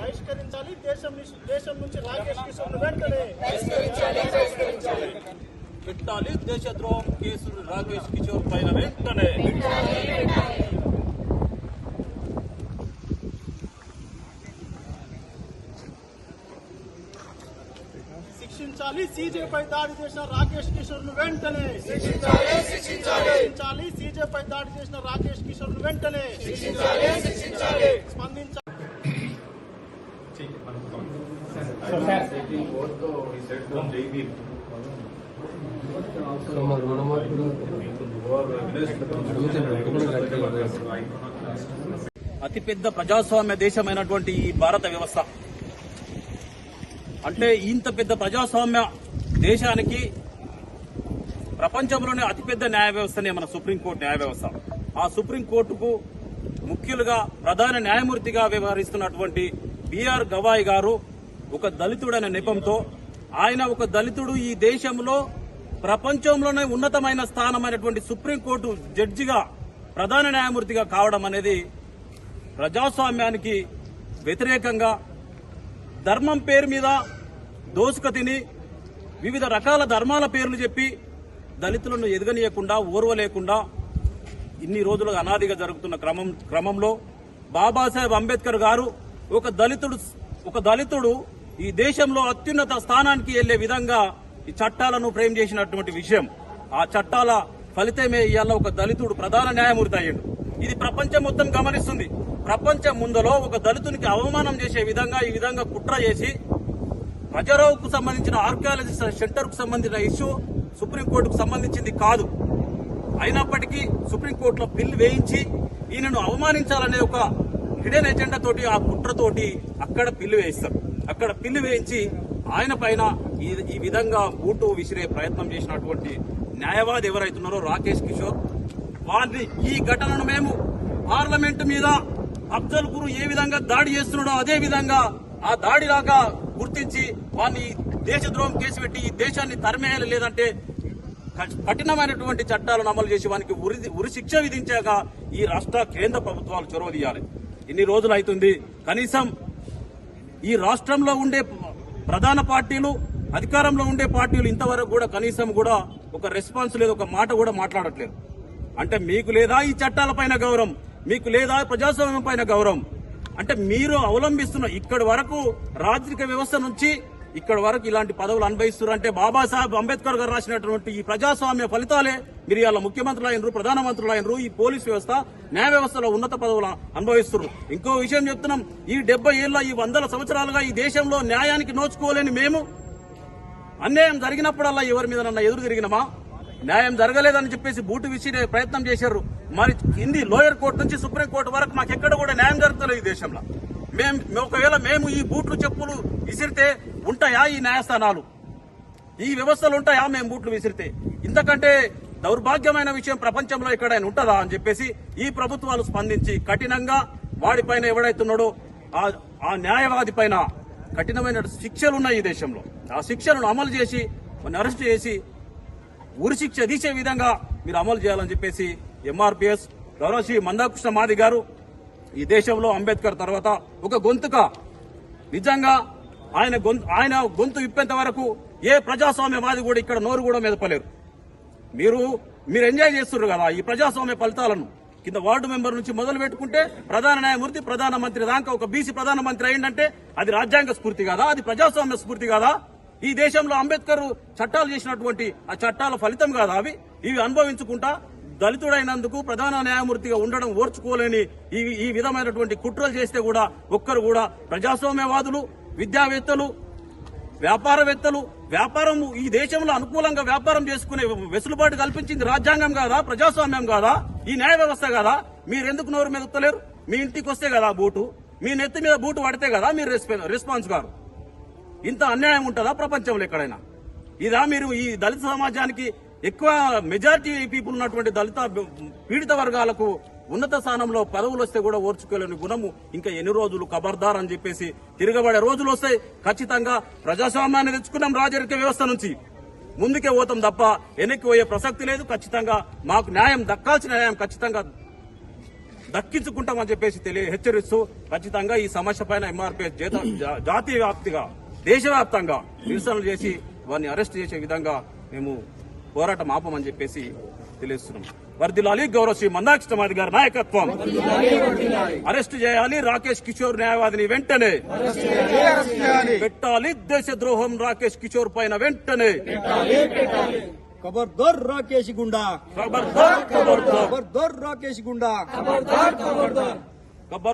బహిష్కరించాలి దేశం నుంచి దేశం నుంచి రాకేష్ కిషోర్ వెంటనే పెట్టాలి దేశద్రోహం కేసులు రాకేష్ కిషోర్ పైన వెంటనే శిక్షించాలి సీజే పై దాడి చేసిన రాకేష్ కిషోర్ను వెంటనే శిక్షించాలి సీజే పై దాడి చేసిన రాకేష్ కిషోర్ను వెంటనే స్పందించాలి అతిపెద్ద ప్రజాస్వామ్య దేశమైనటువంటి ఈ భారత వ్యవస్థ. అంటే ఇంత పెద్ద ప్రజాస్వామ్య దేశానికి ప్రపంచంలోనే అతిపెద్ద న్యాయ వ్యవస్థనే మన సుప్రీంకోర్టు న్యాయ వ్యవస్థ. ఆ సుప్రీంకోర్టుకు ముఖ్యులుగా ప్రధాన న్యాయమూర్తిగా వ్యవహరిస్తున్నటువంటి బిఆర్ గవాయ్ గారు ఒక దళితుడైన నెపంతో ఆయన ఒక దళితుడు ఈ దేశంలో ప్రపంచంలోనే ఉన్నతమైన స్థానమైనటువంటి సుప్రీంకోర్టు జడ్జిగా ప్రధాన న్యాయమూర్తిగా కావడం అనేది ప్రజాస్వామ్యానికి వ్యతిరేకంగా ధర్మం పేరు మీద దోసుక తిని వివిధ రకాల ధర్మాల పేర్లు చెప్పి దళితులను ఎదగనీయకుండా ఓర్వలేకుండా ఇన్ని రోజులుగా అనాదిగా జరుగుతున్న క్రమం క్రమంలో బాబాసాహెబ్ అంబేద్కర్ గారు ఒక దళితుడు ఒక దళితుడు ఈ దేశంలో అత్యున్నత స్థానానికి వెళ్ళే విధంగా ఈ చట్టాలను ఫ్రేమ్ చేసినటువంటి విషయం. ఆ చట్టాల ఫలితమే ఇవాళ ఒక దళితుడు ప్రధాన న్యాయమూర్తి అయ్యాడు. ఇది ప్రపంచం మొత్తం గమనిస్తుంది. ప్రపంచం ముందులో ఒక దళితునికి అవమానం చేసే విధంగా ఈ విధంగా కుట్ర చేసి ప్రజరావుకు సంబంధించిన ఆర్కియాలజీ సెంటర్కు సంబంధించిన ఇష్యూ సుప్రీంకోర్టుకు సంబంధించింది కాదు. అయినప్పటికీ సుప్రీంకోర్టులో బిల్లు వేయించి ఈయనను అవమానించాలనే ఒక హిడెన్ ఎజెండా తోటి ఆ కుట్రతోటి అక్కడ పిల్లు వేయిస్తారు. అక్కడ పిల్లు వేయించి ఆయన పైన ఈ ఈ విధంగా బూటు విసిరే ప్రయత్నం చేసినటువంటి న్యాయవాది ఎవరైతున్నారో రాకేష్ కిషోర్ వారిని ఈ ఘటనను మేము పార్లమెంట్ మీద అఫ్జల్ గురు ఏ విధంగా దాడి చేస్తున్నాడో అదే విధంగా ఆ దాడిలాగా గుర్తించి వారిని దేశద్రోహం కేసు పెట్టి ఈ దేశాన్ని తరిమేయాలి లేదంటే కఠినమైనటువంటి చట్టాలను అమలు చేసి వానికి ఉరి ఉరి శిక్ష విధించాక ఈ రాష్ట్ర కేంద్ర ప్రభుత్వాలు చొరవ తీయాలి. ఇన్ని రోజులు అవుతుంది కనీసం ఈ రాష్ట్రంలో ఉండే ప్రధాన పార్టీలు అధికారంలో ఉండే పార్టీలు ఇంతవరకు కూడా కనీసం కూడా ఒక రెస్పాన్స్ లేదు ఒక మాట కూడా మాట్లాడట్లేదు. అంటే మీకు లేదా ఈ చట్టాలపైన గౌరవం మీకు లేదా ప్రజాస్వామ్యం పైన గౌరవం అంటే మీరు అవలంబిస్తున్న ఇక్కడి వరకు రాజకీయ వ్యవస్థ నుంచి ఇక్కడ వరకు ఇలాంటి పదవులు అనుభవిస్తున్నారు అంటే బాబాసాహెబ్ అంబేద్కర్ గారు రాసినటువంటి ఈ ప్రజాస్వామ్య ఫలితాలే మీరు ఇవాళ ముఖ్యమంత్రులు అయినరు ప్రధానమంత్రులు అయినరు ఈ పోలీస్ వ్యవస్థ న్యాయ వ్యవస్థలో ఉన్నత పదవులు అనుభవిస్తున్నారు. ఇంకో విషయం చెప్తున్నాం ఈ డెబ్బై ఏళ్ళ ఈ వందల సంవత్సరాలుగా ఈ దేశంలో న్యాయానికి నోచుకోలేని మేము అన్యాయం జరిగినప్పుడల్లా ఎవరి మీద నన్ను ఎదురు తిరిగినమా? న్యాయం జరగలేదని చెప్పేసి బూటు విసిరే ప్రయత్నం చేశారు. మరి కింది లోయర్ కోర్టు నుంచి సుప్రీం కోర్టు వరకు మాకు ఎక్కడ కూడా న్యాయం జరుగుతలేదు ఈ దేశంలో. మేము ఒకవేళ మేము ఈ బూట్లు చెప్పులు విసిరితే ఉంటాయా ఈ న్యాయస్థానాలు? ఈ వ్యవస్థలు ఉంటాయా మేము బూట్లు విసిరితే? ఇంతకంటే దౌర్భాగ్యమైన విషయం ప్రపంచంలో ఎక్కడైనా ఉంటుందా అని చెప్పేసి ఈ ప్రభుత్వాలు స్పందించి కఠినంగా వాడిపైన ఎవడైతున్నాడో ఆ ఆ న్యాయవాది పైన కఠినమైన శిక్షలు ఉన్నాయి ఈ దేశంలో. ఆ శిక్షలను అమలు చేసి అరెస్ట్ చేసి ఉరి శిక్ష తీసే విధంగా మీరు అమలు చేయాలని చెప్పేసి ఎంఆర్పిఎస్ గౌరవ శ్రీ మందాకృష్ణ మాది గారు ఈ దేశంలో అంబేద్కర్ తర్వాత ఒక గొంతుక. నిజంగా ఆయన గొంతు ఆయన గొంతు విప్పేంత వరకు ఏ ప్రజాస్వామ్యవాది కూడా ఇక్కడ నోరు కూడా మెదపలేరు. మీరు మీరు ఎంజాయ్ చేస్తున్నారు కదా ఈ ప్రజాస్వామ్య ఫలితాలను. కింద వార్డు మెంబర్ నుంచి మొదలు పెట్టుకుంటే ప్రధాన న్యాయమూర్తి ప్రధానమంత్రి దాకా ఒక బీసీ ప్రధానమంత్రి అయిందంటే అది రాజ్యాంగ స్ఫూర్తి కాదా? అది ప్రజాస్వామ్య స్ఫూర్తి కాదా? ఈ దేశంలో అంబేద్కర్ చట్టాలు చేసినటువంటి ఆ చట్టాల ఫలితం కాదా అవి. ఇవి అనుభవించుకుంటా దళితుడైనందుకు ప్రధాన న్యాయమూర్తిగా ఉండడం ఓర్చుకోలేని ఈ ఈ విధమైనటువంటి కుట్రలు చేస్తే కూడా ఒక్కరు కూడా ప్రజాస్వామ్యవాదులు విద్యావేత్తలు వ్యాపారవేత్తలు వ్యాపారం ఈ దేశంలో అనుకూలంగా వ్యాపారం చేసుకునే వెసులుబాటు కల్పించింది రాజ్యాంగం కాదా ప్రజాస్వామ్యం కాదా ఈ న్యాయ వ్యవస్థ కాదా? మీరెందుకు నోరు మెదతలేరు మీ ఇంటికి వస్తే కదా బూటు మీ నెత్తి మీద బూటు పడితే కదా మీరు రెస్పాన్స్ గారు ఇంత అన్యాయం ఉంటుందా ప్రపంచంలో ఎక్కడైనా? ఇదా మీరు ఈ దళిత సమాజానికి ఎక్కువ మెజారిటీ పీపుల్ ఉన్నటువంటి దళిత పీడిత వర్గాలకు ఉన్నత స్థానంలో పదవులు వస్తే కూడా ఓర్చుకోలేని గుణము ఇంకా ఎన్ని రోజులు ఖబర్దార్ అని చెప్పేసి తిరగబడే రోజులు వస్తాయి. ఖచ్చితంగా ప్రజాస్వామ్యాన్ని తెచ్చుకున్నాం రాజరిక వ్యవస్థ నుంచి. ముందుకే పోతాం తప్ప వెనక్కి పోయే ప్రసక్తి లేదు. ఖచ్చితంగా మాకు న్యాయం దక్కాల్సిన న్యాయం ఖచ్చితంగా దక్కించుకుంటామని చెప్పేసి తెలియ హెచ్చరిస్తూ ఖచ్చితంగా ఈ సమస్య పైన ఎంఆర్పీఎస్ జాతీయ వ్యాప్తిగా దేశవ్యాప్తంగా నిరసనలు చేసి వారిని అరెస్ట్ చేసే విధంగా మేము పోరాటం ఆపమని చెప్పేసి తెలియస్తున్నాం వర్దిలాలి గౌరవ శ్రీ మందాకృష్ణమాది గారి నాయకత్వం. అరెస్ట్ చేయాలి రాకేష్ కిషోర్ న్యాయవాదిని వెంటనే. పెట్టాలి దేశద్రోహం రాకేష్ కిషోర్ పైన వెంటనే. ఖబర్దార్ రాకేష్ గుండా. ఖబర్దార్ ఖబర్దార్. ఖబర్దార్ రాకేష్ గుండా.